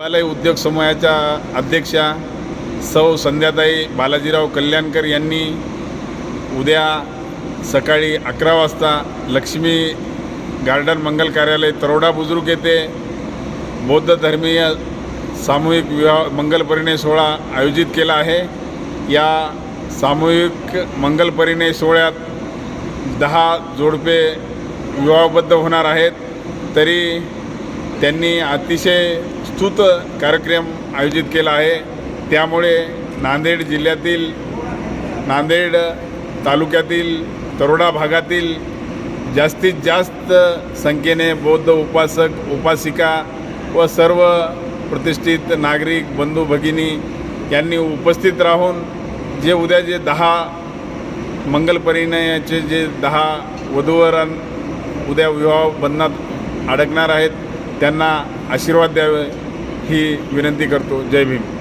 हिमालय उद्योग समूहाच्या अध्यक्षा सौ संध्याताई बालाजीराव कल्याणकर यांनी उद्या सकाळी अकरा वाजता लक्ष्मी गार्डन मंगल कार्यालय तरोडा बुजुर्ग येथे बौद्ध धर्मीय सामूहिक विवाह मंगल परिणय सोहळा आयोजित केला आहे. या सामूहिक मंगल परिणय सोहळ्यात दहा जोडपे विवाहबद्ध होणार आहेत. तरी त्यांनी अतिशय स्तुत कार्यक्रम आयोजित केला आहे. त्यामुळे नांदेड जिल्ह्यातील नांदेड तालुक्यातील तरोडा भागातील जास्तीत जास्त संख्येने बौद्ध उपासक उपासिका व सर्व प्रतिष्ठित नागरिक बंधू भगिनी यांनी उपस्थित राहून जे उद्या जे दहा मंगल परिणयाचे जे दहा वधूवरण उद्या विवाह बंधनात अडकणार आहेत त्यांना आशीर्वाद द्यावे. ही विनंती करतो. जय भीम.